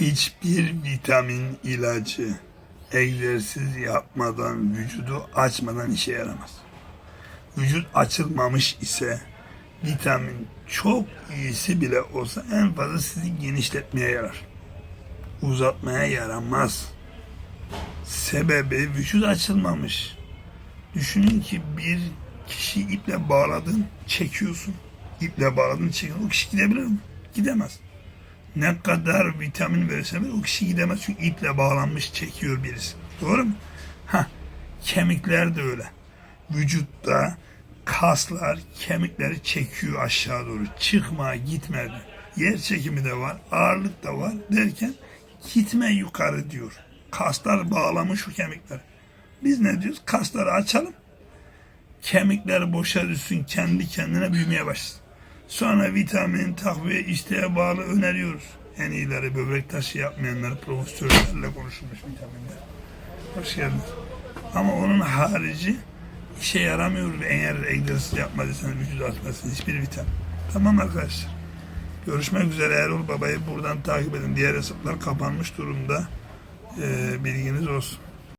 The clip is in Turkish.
Hiçbir vitamin ilacı egzersiz yapmadan, vücudu açmadan işe yaramaz. Vücut açılmamış ise vitamin çok iyisi bile olsa en fazla sizi genişletmeye yarar. Uzatmaya yaramaz. Sebebi vücut açılmamış. Düşünün ki bir kişi iple bağladın, çekiyorsun. İple bağladın, çekiyorsun. O kişi gidebilir mi? Gidemez. Ne kadar vitamin verirse ver, o kişi gidemez. Çünkü iple bağlanmış çekiyor birisi. Doğru mu? Ha, kemikler de öyle. Vücutta kaslar kemikleri çekiyor aşağı doğru. Çıkma, gitme. Yer çekimi de var, ağırlık da var derken gitme yukarı diyor. Kaslar bağlamış o kemikleri. Biz ne diyoruz? Kasları açalım. Kemikler boşa düşsün, kendi kendine büyümeye başlasın. Sonra vitamin, takviye, isteğe bağlı öneriyoruz. En iyileri böbrek taşı yapmayanları profesörlerle konuşulmuş vitaminler. Hoş geldiniz. Ama onun harici işe yaramıyor eğer egzersiz yapmadıysanız vücut atmasın hiçbir vitamin. Tamam arkadaşlar. Görüşmek üzere Erol Baba'yı buradan takip edin. Diğer hesaplar kapanmış durumda. Ee, bilginiz olsun.